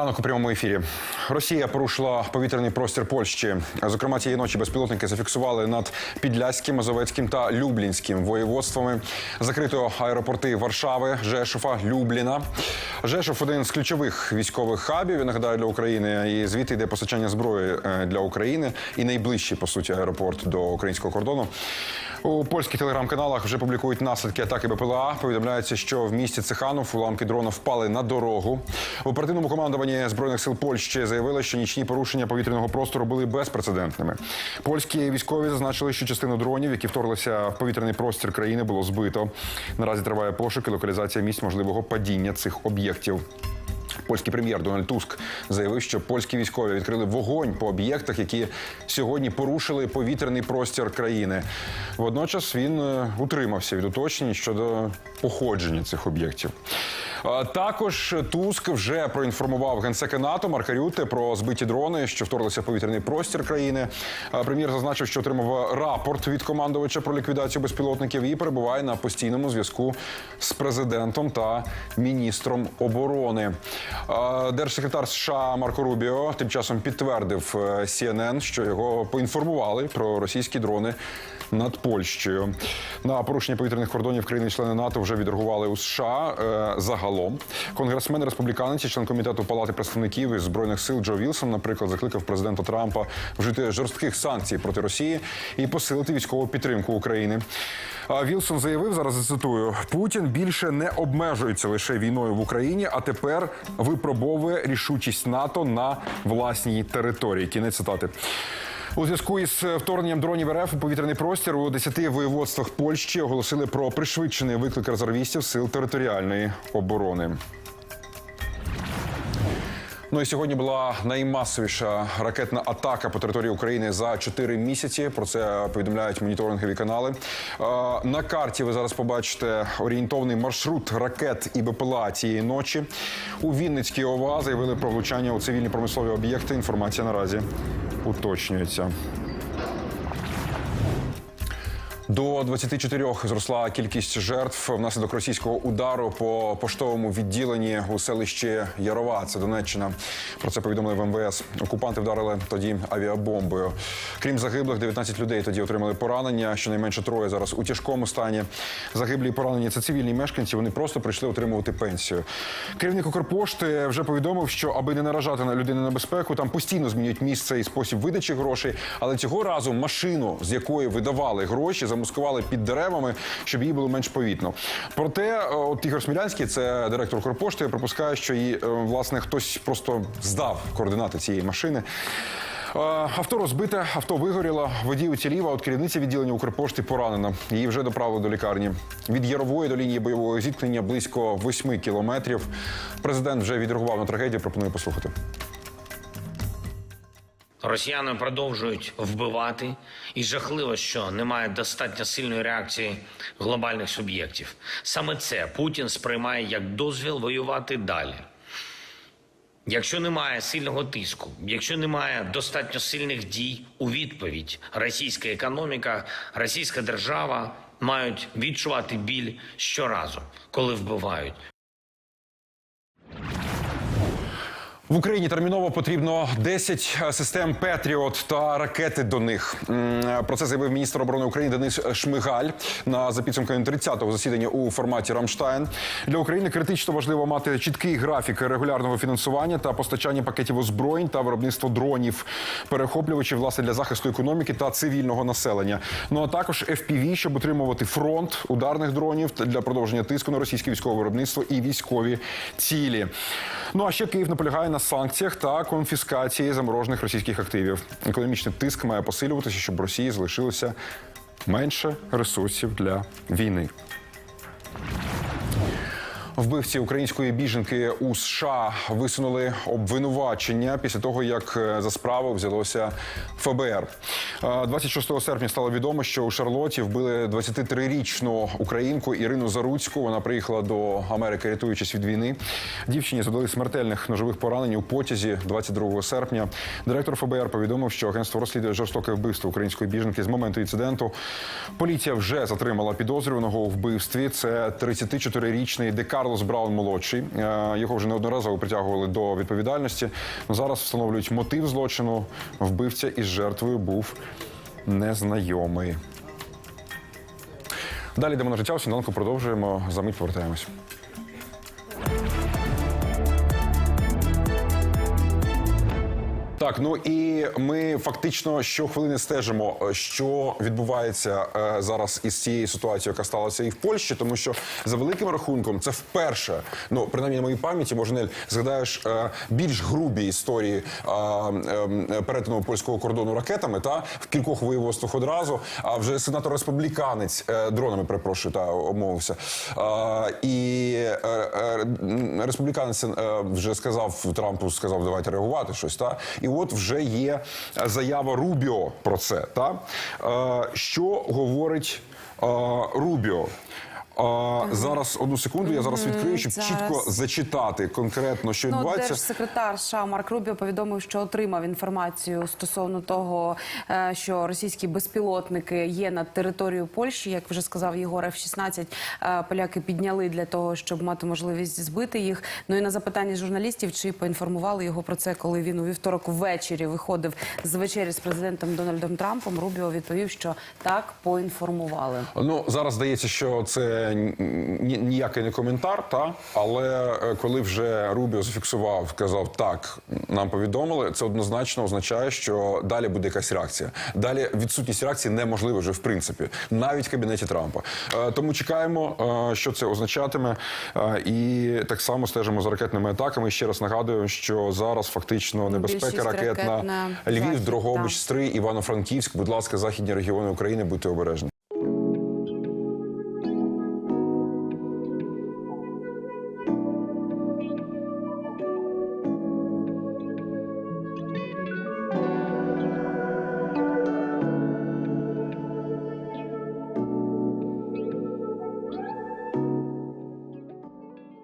ранок у прямому ефірі. Росія порушила повітряний простір Польщі. Зокрема, цієї ночі безпілотники зафіксували над Підляським, Мазовецьким та Люблінським воєводствами. Закрито аеропорти Варшави, Жешуфа, Любліна. Жешуф один з ключових військових хабів. Я нагадаю для України. І звідти йде постачання зброї е, для України і найближчий по суті аеропорт до українського кордону. У польських телеграм-каналах вже публікують наслідки атаки БПЛА. Повідомляється, що в місті Цеханов уламки дрона впали на дорогу. В оперативному командуванні збройних сил Польщі заявили, що нічні порушення повітряного простору були безпрецедентними. Польські військові зазначили, що частину дронів, які вторглися в повітряний простір країни, було збито. Наразі триває пошук і локалізація місць можливого падіння цих об'єктів. Польський прем'єр Дональд Туск заявив, що польські військові відкрили вогонь по об'єктах, які сьогодні порушили повітряний простір країни. Водночас він е, утримався від уточнень щодо походження цих об'єктів. Також Туск вже проінформував генсека НАТО Марка Рюте про збиті дрони, що вторглися в повітряний простір країни. Прем'єр зазначив, що отримав рапорт від командувача про ліквідацію безпілотників і перебуває на постійному зв'язку з президентом та міністром оборони. Держсекретар США Марко Рубіо тим часом підтвердив е, CNN, що його поінформували про російські дрони над Польщею. На порушення повітряних кордонів країни-члени НАТО вже відреагували у США. Е, Загалом конгресмен республіканець, і член комітету Палати представників із збройних сил Джо Вілсон, наприклад, закликав президента Трампа вжити жорстких санкцій проти Росії і посилити військову підтримку України. Вілсон заявив зараз. Цитую: Путін більше не обмежується лише війною в Україні, а тепер випробовує рішучість НАТО на власній території. Кінець цитати. У зв'язку із вторгненням дронів РФ у повітряний простір у 10 воєводствах Польщі оголосили про пришвидшений виклик резервістів сил територіальної оборони. Ну і сьогодні була наймасовіша ракетна атака по території України за 4 місяці. Про це повідомляють моніторингові канали. Е, На карті ви зараз побачите орієнтовний маршрут ракет і БПЛА цієї ночі. У Вінницькій ОВА заявили про влучання у цивільні промислові об'єкти. Інформація наразі уточнюється. До 24 зросла кількість жертв внаслідок російського удару по поштовому відділенні у селищі Ярова. Це Донеччина. Про це повідомили в МВС. Окупанти вдарили тоді авіабомбою. Крім загиблих, 19 людей тоді отримали поранення. Щонайменше троє зараз у тяжкому стані. Загиблі і поранені це цивільні мешканці. Вони просто прийшли отримувати пенсію. Керівник Укрпошти вже повідомив, що аби не наражати на людину на безпеку, там постійно змінюють місце і спосіб видачі грошей. Але цього разу машину, з якої видавали гроші, замаскували під деревами, щоб їй було менш повітно. Проте, е, от Ігор Смілянський, це директор Укрпошти, припускає, що їй е, власне хтось просто здав координати цієї машини. Е, Авто розбите, авто вигоріло, водій уцілів, а от керівниця відділення Укрпошти поранена. Її вже доправили до лікарні. Від Ярової до лінії бойового зіткнення близько 8 кілометрів. Президент вже відреагував на трагедію. Пропоную послухати. Росіяни продовжують вбивати, і жахливо, що немає достатньо сильної реакції глобальних суб'єктів. Саме це Путін сприймає як дозвіл воювати далі. Якщо немає сильного тиску, якщо немає достатньо сильних дій у відповідь, російська економіка, російська держава мають відчувати біль щоразу, коли вбивають. В Україні терміново потрібно 10 систем Петріот та ракети до них. Про це заявив міністр оборони України Денис Шмигаль на за підсумками 30-го засідання у форматі Рамштайн. Для України критично важливо мати чіткий графік регулярного фінансування та постачання пакетів озброєнь та виробництво дронів, перехоплювачів власне для захисту економіки та цивільного населення. Ну а також FPV, щоб утримувати фронт ударних дронів для продовження тиску на російське військове виробництво і військові цілі. Ну а ще Київ наполягає на санкціях та конфіскації заморожених російських активів. Економічний тиск має посилюватися, щоб Росії залишилося менше ресурсів для війни. Вбивці української біженки у США висунули обвинувачення після того, як е, за справу взялося ФБР. Е, 26 серпня стало відомо, що у Шарлоті вбили 23-річну українку Ірину Заруцьку. Вона приїхала до Америки, рятуючись від війни. Дівчині задали смертельних ножових поранень у потязі 22 серпня. Директор ФБР повідомив, що агентство розслідує жорстоке вбивство української біженки з моменту інциденту. Поліція вже затримала підозрюваного у вбивстві. Це 34-річний Декарло Карлос Браун молодший. Е, Його вже неодноразово притягували до відповідальності. Зараз встановлюють мотив злочину. Вбивця із жертвою був незнайомий. Далі йдемо на життя. У продовжуємо. За мить повертаємось. Так, ну і ми фактично щохвилини стежимо, е, що відбувається е, зараз із цією ситуацією, яка сталася і в Польщі, тому що за великим рахунком це вперше, ну принаймні на моїй пам'яті, може, Нель, згадаєш е, більш грубі історії е, е, перетину польського кордону ракетами, та в кількох воєводствах одразу. А вже сенатор республіканець е, дронами, перепрошую, та обмовився. Е, і е, е, республіканець е, вже сказав Трампу, сказав, давайте реагувати щось. Та і от вже є заява Рубіо про це. Та е, що говорить е, Рубіо? Е, зараз одну секунду. Я зараз відкрию, щоб зараз. чітко зачитати конкретно, що Ну, відбувається. держсекретар США Марк Рубіо повідомив, що отримав інформацію стосовно того, е, що російські безпілотники є над територією Польщі. Як вже сказав Єгор, F-16 е, поляки підняли для того, щоб мати можливість збити їх. Ну і на запитання журналістів, чи поінформували його про це, коли він у вівторок ввечері виходив з вечері з президентом Дональдом Трампом. Рубіо відповів, що так поінформували. Ну зараз здається, що це ні- ніякий не коментар, та але е, коли вже Рубіо зафіксував, сказав так, нам повідомили, це однозначно означає, що далі буде якась реакція. Далі відсутність реакції неможлива вже в принципі, навіть в кабінеті Трампа. Е, Тому чекаємо, е, що це означатиме, і так само стежимо за ракетними атаками. Ще раз нагадую, що зараз фактично небезпека ракет ракетна на Львів, Дрогобич, так. Стрий, Івано-Франківськ. Будь ласка, західні регіони України, будьте обережні.